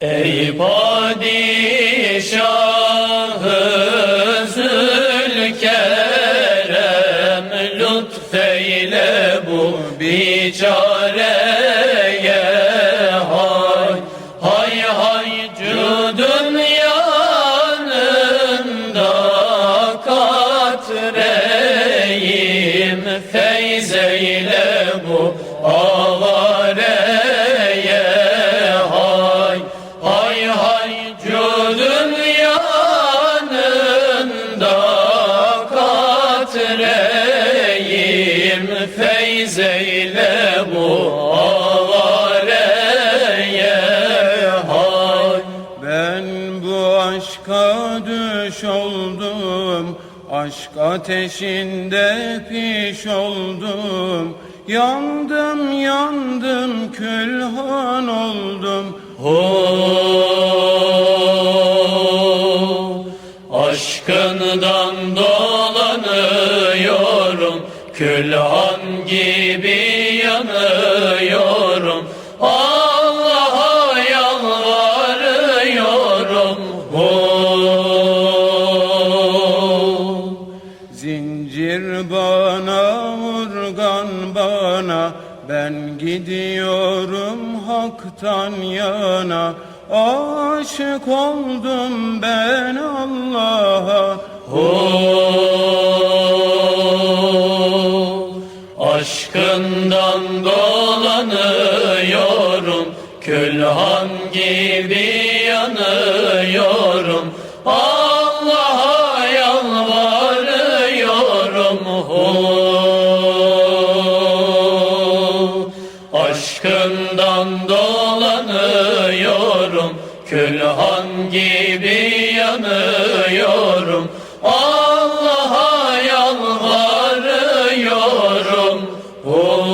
Ey padişahı zülkerem lütfeyle bu biçareye hay. Hay hay cüdün yanında katreyim feyzeyle bu avareye katreyim feyzeyle bu avareye hay Ben bu aşka düş oldum Aşk ateşinde piş oldum. Yandım yandım külhan oldum. Oh, aşkından Külhan gibi yanıyorum. Allah'a yalvarıyorum. Oh, Zincir bana urgan bana Ben gidiyorum haktan yana. Aşık oldum ben Allah'a. Oh, Başından dolanıyorum Külhan gibi yanıyorum? Allah'a yalvarıyorum hu Aşkından dolanıyorum Külhan gibi yanıyorum? Allah'a yalvarıyorum Oh